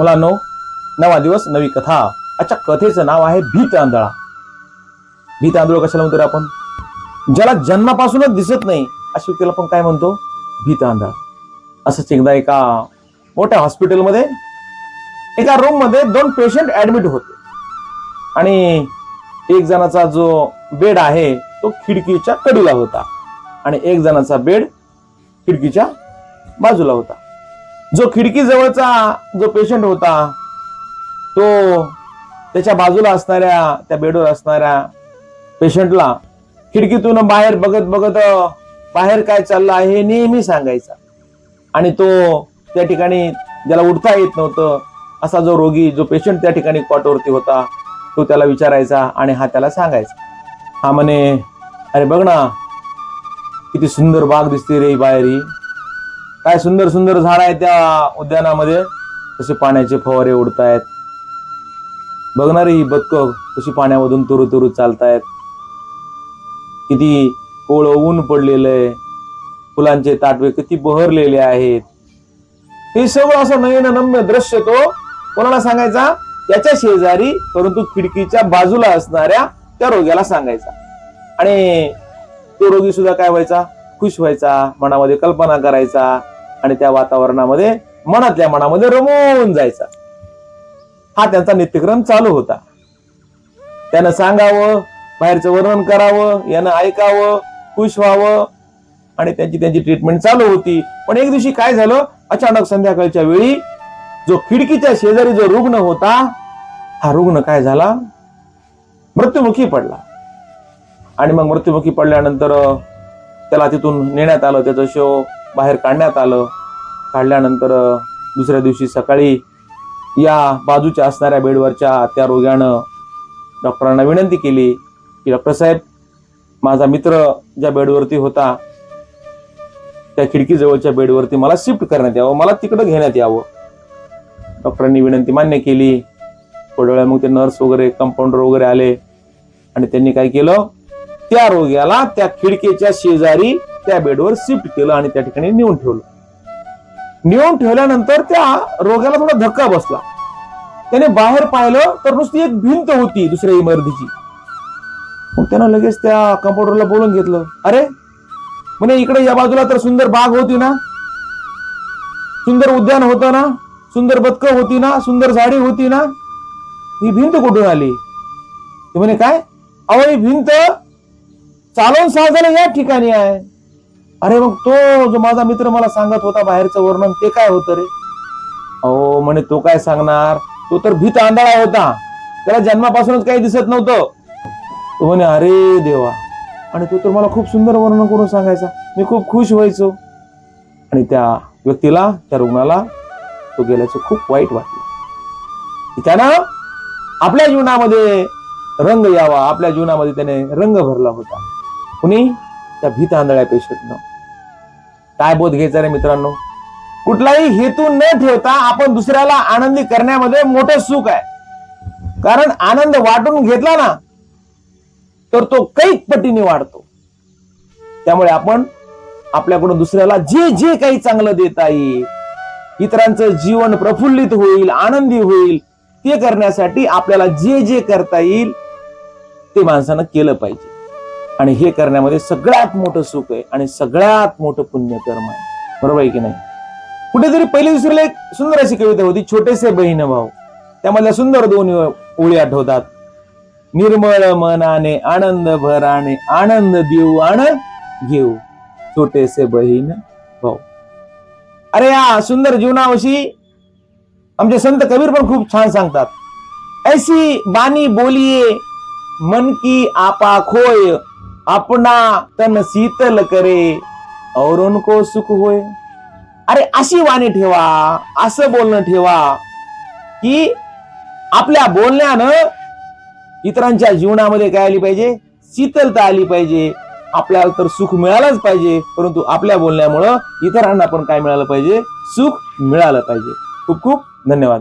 मुलांनो नवा दिवस नवी कथा. अच्छा कथेचं नाव आहे भीत आंधळा. भीत आंधळ कशाला म्हणतो रे आपण? ज्याला जन्मापासूनच दिसत नाही अशी व्यक्तीला आपण काय म्हणतो? भीत आंधळा. असंच एकदा एका मोठ्या हॉस्पिटलमध्ये एका रूममध्ये दोन पेशंट ऍडमिट होते. आणि एक जणाचा जो बेड आहे तो खिडकीच्या कडीला होता. आणि एक जणाचा बेड खिडकीच्या बाजूला होता. जो खिडकी जवळचा जो पेशंट होता तो त्याच्या बाजूला असणाऱ्या त्या बेडवर असणाऱ्या पेशंटला खिडकीतून बाहेर बघत बघत बाहेर काय चाललं आहे हे नेहमी सांगायचा. आणि तो त्या ठिकाणी ज्याला उठता येत नव्हतं असा जो रोगी जो पेशंट त्या ठिकाणी कॉटवरती होता तो त्याला विचारायचा आणि हा त्याला सांगायचा. हा म्हणे अरे बघ ना किती सुंदर बाग दिसते रे बाहेरी बाहेर ही. काय सुंदर सुंदर झाड आहे त्या उद्यानामध्ये. तसे पाण्याचे फवारे उडतायत. बघणारी ही बदक कशी पाण्यामधून तुरु तुरु चालतायत. किती कोळ ऊन पडलेलं आहे. फुलांचे ताटवे किती बहरलेले आहेत. हे सगळं असं नयन नम्य दृश्य तो कोणाला सांगायचा? त्याच्या शेजारी परंतु खिडकीच्या बाजूला असणाऱ्या त्या रोग्याला सांगायचा. आणि तो रोगी सुद्धा काय व्हायचा? खुश व्हायचा मनामध्ये कल्पना करायचा आणि त्या वातावरणामध्ये मनातल्या मनामध्ये रमवून जायचा. हा त्यांचा नित्यक्रम चालू होता. त्यानं सांगावं बाहेरचं वर्णन करावं यानं ऐकावं खुश व्हावं आणि त्यांची त्यांची ट्रीटमेंट चालू होती. पण एक दिवशी काय झालं? अचानक संध्याकाळच्या वेळी जो खिडकीच्या शेजारी जो रुग्ण होता हा रुग्ण काय झाला? मृत्युमुखी पडला. आणि मग मृत्युमुखी पडल्यानंतर त्याला तिथून नेण्यात आलं त्याचं शव बाहेर काढण्यात आलं. काढल्यानंतर दुसऱ्या दिवशी सकाळी या बाजूच्या असणाऱ्या बेडवरच्या त्या रोग्यानं डॉक्टरांना विनंती केली की डॉक्टर साहेब माझा मित्र ज्या बेडवरती होता त्या खिडकीजवळच्या बेडवरती मला शिफ्ट करण्यात यावं मला तिकडं घेण्यात यावं. डॉक्टरांनी विनंती मान्य केली. थोड्या वेळा मग ते नर्स वगैरे कंपाऊंडर वगैरे आले आणि त्यांनी काय केलं? त्या रोग्याला त्या खिडकीच्या शेजारी त्या बेडवर शिफ्ट केलं आणि त्या ठिकाणी नेऊन ठेवलं. नेऊन ठेवल्यानंतर त्या रोग्याला थोडा धक्का बसला. त्याने बाहेर पाहिलं तर नुसती एक भिंत होती दुसऱ्या इमारतीची. मग त्यानं लगेच त्या कंपाऊंडरला बोलून घेतलं अरे म्हणे इकडे या बाजूला तर सुंदर बाग होती ना. सुंदर उद्यान होतं ना. सुंदर बदक होती ना. सुंदर झाडी होती ना. ही भिंत कुठून आली? ते म्हणे काय? अहो ही भिंत चालवून साजायला या ठिकाणी आहे. अरे मग तो जो माझा मित्र मला सांगत होता बाहेरचं वर्णन ते काय होतं रे? अहो म्हणे तो काय सांगणार? तो तर भीत आंधळा होता. त्याला जन्मापासूनच काही दिसत नव्हतं. तो म्हणे अरे देवा. आणि तो तर मला खूप सुंदर वर्णन करून सांगायचा. मी खूप खुश व्हायचो. आणि त्या व्यक्तीला त्या रुग्णाला तो गेल्याचं खूप वाईट वाटलं. त्यानं आपल्या जीवनामध्ये रंग यावा. आपल्या जीवनामध्ये त्याने रंग भरला होता. कुणी? त्या भीत आंधळ्या पेशंटनं काय बोध घ्यायचा रे मित्रांनो? कुठलाही हेतू न ठेवता आपण दुसऱ्याला आनंदी करण्यामध्ये मोठं सुख आहे. कारण आनंद वाटून घेतला ना तर तो कैक पटीने वाढतो. त्यामुळे आपण आपल्याकडून दुसऱ्याला जे जे काही चांगलं देता येईल इतरांचं जीवन प्रफुल्लित होईल आनंदी होईल ते करण्यासाठी आपल्याला जे जे करता येईल ते माणसानं केलं पाहिजे. आणि हे करण्यामध्ये सगळ्यात मोठं सुख आहे आणि सगळ्यात मोठं पुण्यकर्म आहे. बरोबर आहे की नाही? कुठेतरी पहिली दुसरीला एक सुंदर अशी कविता होती छोटेसे बहीण भाऊ. त्यामधल्या सुंदर दोन ओळी आठवतात. निर्मळ मनाने आनंद भराने आनंद देऊ आनंद घेऊ. छोटेसे बहीण भाऊ. अरे या सुंदर जीवनाविषयी आमचे संत कबीर पण खूप छान सांगतात. ऐसी बानी बोलिये मन की आपा खोय अपना तन शीतल करे और उनको सुख होय अरे अशी वाणी ठेवा असं बोलणं ठेवा की आपल्या बोलण्यानं इतरांच्या जीवनामध्ये काय आली पाहिजे? शीतलता आली पाहिजे. आपल्याला तर सुख मिळालंच पाहिजे परंतु आपल्या बोलण्यामुळं इतरांना पण काय मिळालं पाहिजे? सुख मिळालं पाहिजे. खूप खूप धन्यवाद.